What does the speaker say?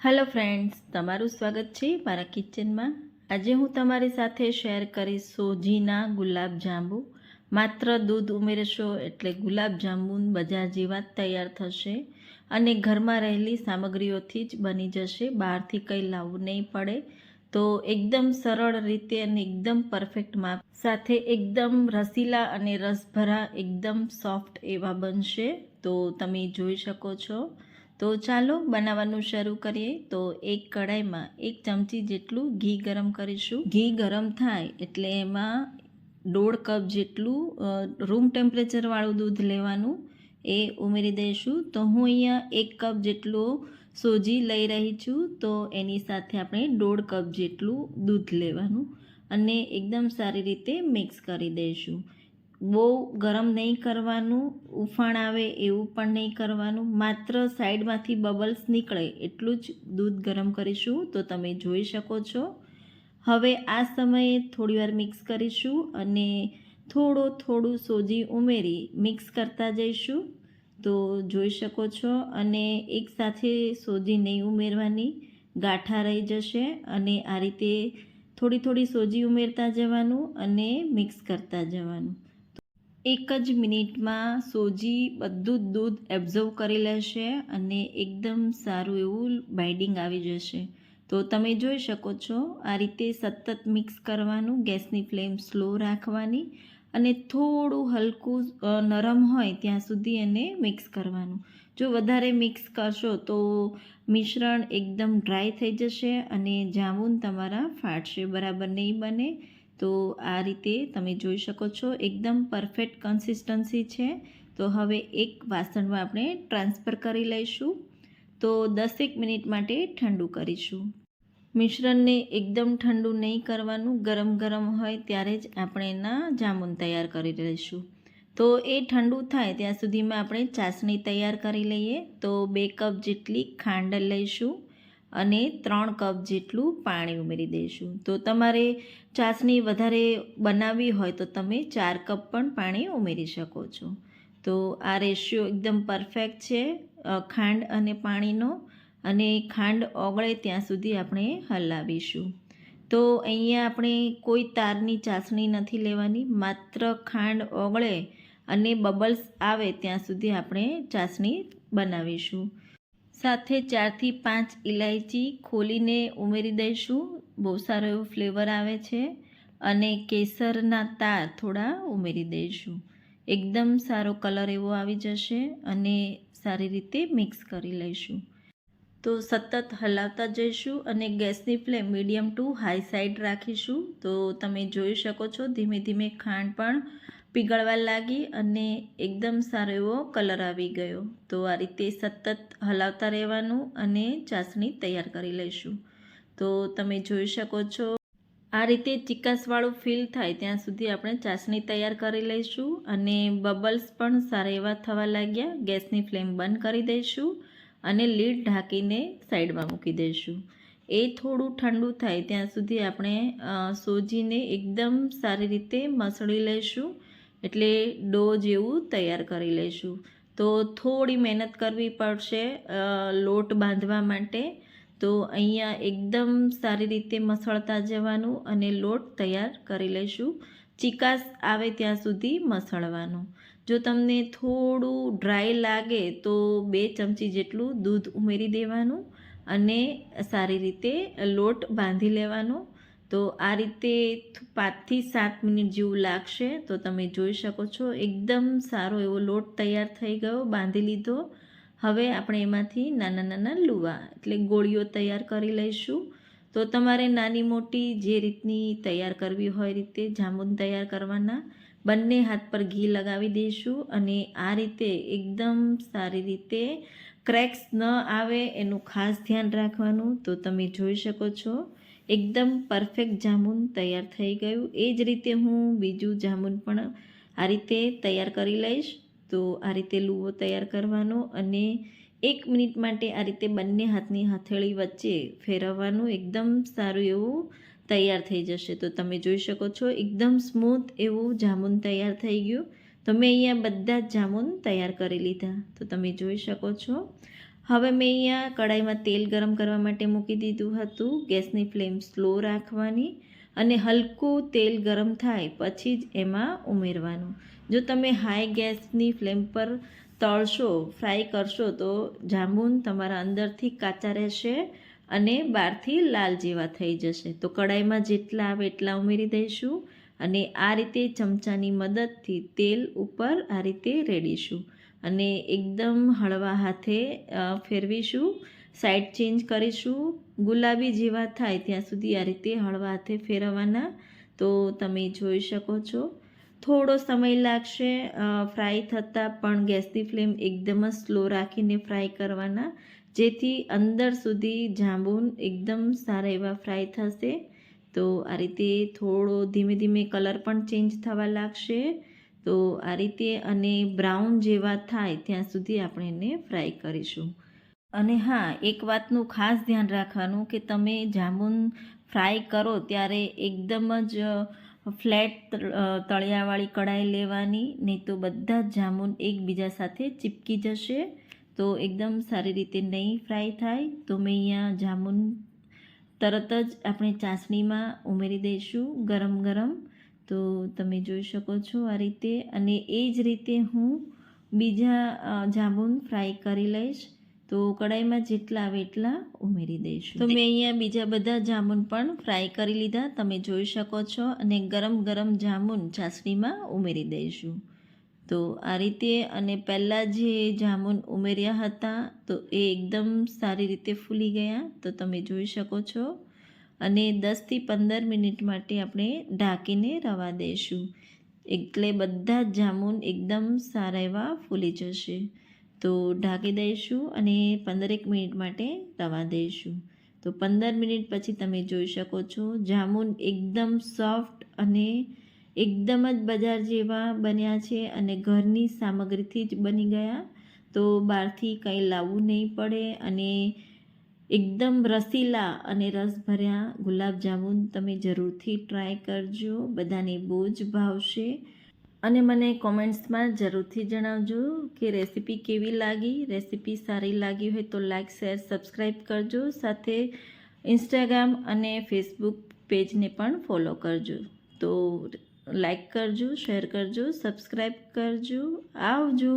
Hello friends તમારું સ્વાગત છે મારા કિચનમાં આજે હું તમારી સાથે શેર કરીશ સોજીના ગુલાબ જાંબુ. માત્ર દૂધ ઉમેરશો એટલે ગુલાબ જાંબુ બજાર જેવા જ તૈયાર થશે અને ઘરમાં રહેલી સામગ્રીઓથી જ બની જશે. બહારથી કંઈ લાવવું નહીં પડે. તો એકદમ સરળ રીતે અને એકદમ પરફેક્ટ માપ સાથે એકદમ રસીલા અને રસભરા એકદમ સોફ્ટ એવા બનશે. તો તમે જોઈ શકો છો. તો ચાલો બનાવવાનું શરૂ કરીએ. તો એક કઢાઈમાં એક ચમચી જેટલું ઘી ગરમ કરીશું. ઘી ગરમ થાય એટલે એમાં દોઢ કપ જેટલું રૂમ ટેમ્પરેચરવાળું દૂધ લેવાનું. એ ઉમેરી દઈશું. તો હું અહીંયા એક કપ જેટલું સોજી લઈ રહી છું. તો એની સાથે આપણે દોઢ કપ જેટલું દૂધ લેવાનું અને એકદમ સારી રીતે મિક્સ કરી દઈશું. બહુ ગરમ નહીં કરવાનું, ઉફાણ આવે એવું પણ નહીં કરવાનું. માત્ર સાઈડમાંથી બબલ્સ નીકળે એટલું જ દૂધ ગરમ કરીશું તો તમે જોઈ શકો છો. હવે આ સમયે થોડીવાર મિક્સ કરીશું અને થોડો થોડું સોજી ઉમેરી મિક્સ કરતા જઈશું. તો જોઈ શકો છો અને એકસાથે સોજી નહીં ઉમેરવાની, ગાંઠા રહી જશે અને આ રીતે થોડી થોડી સોજી ઉમેરતા જવાનું અને મિક્સ કરતા જવાનું. એક જ મિનિટમાં સોજી બધું જ દૂધ એબ્ઝર્વ કરી લેશે અને એકદમ સારું એવું બાઇડિંગ આવી જશે. તો તમે જોઈ શકો છો, આ રીતે સતત મિક્સ કરવાનું, ગેસની ફ્લેમ સ્લો રાખવાની અને થોડું હલકું નરમ હોય ત્યાં સુધી એને મિક્સ કરવાનું. જો વધારે મિક્સ કરશો તો મિશ્રણ એકદમ ડ્રાય થઈ જશે અને જામુન તમારા ફાટશે, બરાબર નહીં બને. તો આ રીતે તમે જોઈ શકો છો, એકદમ પરફેક્ટ કન્સિસ્ટન્સી છે. તો હવે એક વાસણમાં આપણે ટ્રાન્સફર કરી લઈશું. તો દસેક મિનિટ માટે ઠંડુ કરીશું. મિશ્રણને એકદમ ઠંડુ નહીં કરવાનું, ગરમ ગરમ હોય ત્યારે જ આપણે એના જામુન તૈયાર કરી લઈશું. તો એ ઠંડુ થાય ત્યાં સુધીમાં આપણે ચાસણી તૈયાર કરી લઈએ. તો બે કપ જેટલી ખાંડ લઈશું અને ત્રણ કપ જેટલું પાણી ઉમેરી દઈશું. તો તમારે ચાસણી વધારે બનાવવી હોય તો તમે ચાર કપ પણ પાણી ઉમેરી શકો છો. તો આ રેશિયો એકદમ પરફેક્ટ છે. ખાંડ અને પાણીનો અને ખાંડ ઓગળે ત્યાં સુધી આપણે હલાવીશું. તો અહીંયા આપણે કોઈ તારની ચાસણી નથી લેવાની, માત્ર ખાંડ ઓગળે અને બબલ્સ આવે ત્યાં સુધી આપણે ચાસણી બનાવીશું. સાથે ચારથી પાંચ ઇલાયચી ખોલીને ઉમેરી દઈશું. બહુ સારો એવો ફ્લેવર આવે છે અને કેસરના તાર થોડા ઉમેરી દઈશું. એકદમ સારો કલર એવો આવી જશે અને સારી રીતે મિક્સ કરી લઈશું. તો સતત હલાવતા જઈશું અને ગેસની flame medium to high side રાખીશું. તો તમે જોઈ શકો છો ધીમે ધીમે ખાંડ પણ પીગળવા લાગી અને એકદમ સારો એવો કલર આવી ગયો. તો આ રીતે સતત હલાવતા રહેવાનું અને ચાસણી તૈયાર કરી લઈશું. તો તમે જોઈ શકો છો. આ રીતે ચિકાસવાળું ફીલ થાય ત્યાં સુધી આપણે ચાસણી તૈયાર કરી લઈશું અને બબલ્સ પણ સારા એવા થવા લાગ્યા. ગેસની ફ્લેમ બંધ કરી દઈશું અને લીડ ઢાંકીને સાઈડમાં મૂકી દઈશું. એ થોડું ઠંડુ થાય ત્યાં સુધી આપણે સોજીને એકદમ સારી રીતે મસળી લઈશું. એટલે ડો જેવું તૈયાર કરી લઈશું. તો થોડી મહેનત કરવી પડશે લોટ બાંધવા માટે. તો અહીંયા એકદમ સારી રીતે મસળતા જવાનું અને લોટ તૈયાર કરી લઈશું. ચિકાસ આવે ત્યાં સુધી મસળવાનું. જો તમને થોડું ડ્રાય લાગે તો બે ચમચી જેટલું દૂધ ઉમેરી દેવાનું અને સારી રીતે લોટ બાંધી લેવાનો. તો આ રીતે પાંચથી સાત મિનિટ જેવું લાગશે તો તમે જોઈ શકો છો. એકદમ સારો એવો લોટ તૈયાર થઈ ગયો, બાંધી લીધો. હવે આપણે એમાંથી નાના નાના લુવા, એટલે ગોળીઓ તૈયાર કરી લઈશું. તો તમારે નાની મોટી જે રીતની તૈયાર કરવી હોય રીતે જામુન તૈયાર કરવાના. બંને હાથ પર ઘી લગાવી દઈશું અને આ રીતે એકદમ સારી રીતે ક્રેક્સ ન આવે એનું ખાસ ધ્યાન રાખવાનું. તો તમે જોઈ શકો છો, એકદમ પરફેક્ટ જામુન તૈયાર થઈ ગયું. એ જ રીતે હું બીજું જામુન પણ આ રીતે તૈયાર કરી લઈશ. તો આ રીતે લુવો તૈયાર કરવાનો અને એક મિનિટ માટે આ રીતે બંને હાથની હથેળી વચ્ચે ફેરવવાનું એકદમ સારું એવું તૈયાર થઈ જશે. તો તમે જોઈ શકો છો, એકદમ સ્મૂથ એવું જામુન તૈયાર થઈ ગયું. તો મેં અહીંયા બધા જ જામુન તૈયાર કરી લીધા. તો તમે જોઈ શકો છો હવે મેં અહીંયા કડાઈમાં તેલ ગરમ કરવા માટે મૂકી દીધું હતું, ગેસની ફ્લેમ સ્લો રાખવાની અને હલકું તેલ ગરમ થાય પછી જ એમાં ઉમેરવાનું. જો તમે હાઈ ગેસની ફ્લેમ પર તળશો, ફ્રાય કરશો, તો જાંબુન તમારા અંદરથી કાચા રહેશે અને બહારથી લાલ જેવા થઈ જશે. તો કડાઈમાં જેટલા આવે એટલા ઉમેરી દઈશું અને આ રીતે ચમચાની મદદથી તેલ ઉપર આ રીતે રેડીશું. અને એકદમ હળવા હાથે ફેરવીશું સાઈડ ચેન્જ કરીશું. ગુલાબી જેવા થાય ત્યાં સુધી આ રીતે હળવા હાથે ફેરવવાના. તો તમે જોઈ શકો છો. થોડો સમય લાગશે ફ્રાય થતાં પણ ગેસની ફ્લેમ એકદમ જ સ્લો રાખીને ફ્રાય કરવાના. જેથી અંદર સુધી જાંબુન એકદમ સારા એવા ફ્રાય થશે. તો આ રીતે થોડો ધીમે ધીમે કલર પણ ચેન્જ થવા લાગશે. તો આ રીતે અને બ્રાઉન જેવા થાય ત્યાં સુધી આપણે એને ફ્રાય કરીશું. અને હા, એક વાતનું ખાસ ધ્યાન રાખવાનું કે તમે જાંબુન ફ્રાય કરો ત્યારે એકદમ જ ફ્લેટ તળિયાવાળી કઢાઈ લેવાની, નહીં તો બધા જ જામુન એકબીજા સાથે ચીપકી જશે, તો એકદમ સારી રીતે નહીં ફ્રાય થાય. તો મેં અહીંયા જામુન તરત જ આપણે ચાસણીમાં ઉમેરી દઈશું ગરમ ગરમ. તો તમે જોઈ શકો છો આ રીતે. અને એ જ રીતે હું બીજા જાંબુન ફ્રાય કરી લઈશ. તો કડાઈમાં જેટલા આવે એટલા ઉમેરી દઈશું. તો મેં અહીંયા બીજા બધા જામુન પણ ફ્રાય કરી લીધા. તમે જોઈ શકો છો. અને ગરમ ગરમ જામુન ચાસણીમાં ઉમેરી દઈશું. તો આ રીતે અને પહેલાં જે જામુન ઉમેર્યા હતા, તો એ એકદમ સારી રીતે ફૂલી ગયા. તો તમે જોઈ શકો છો. અને દસથી પંદર મિનિટ માટે આપણે ઢાંકીને રવા દઈશું. એટલે બધા જ જામુન એકદમ સારા એવા ફૂલી જશે. તો ઢાંકી દઈશું અને પંદરેક મિનિટ માટે રવા દઈશું. તો પંદર મિનિટ પછી તમે જોઈ શકો છો, જામુન એકદમ સોફ્ટ અને એકદમ જ બજાર જેવા બન્યા છે અને ઘરની સામગ્રીથી જ બની ગયા. તો બહારથી કંઈ લાવવું નહીં પડે અને એકદમ રસીલા અને રસભર્યા ગુલાબજાંબુ તમે જરૂરથી ટ્રાય કરજો. બધાને બહુ જ ભાવશે. અને મને કોમેન્ટ્સમાં જરૂરથી જણાવજો કે રેસીપી કેવી લાગી. રેસીપી સારી લાગી હોય તો લાઈક શેર સબસ્ક્રાઈબ કરજો. સાથે ઇન્સ્ટાગ્રામ અને ફેસબુક પેજને પણ ફોલો કરજો. તો લાઈક કરજો શેર કરજો સબસ્ક્રાઈબ કરજો. આવજો.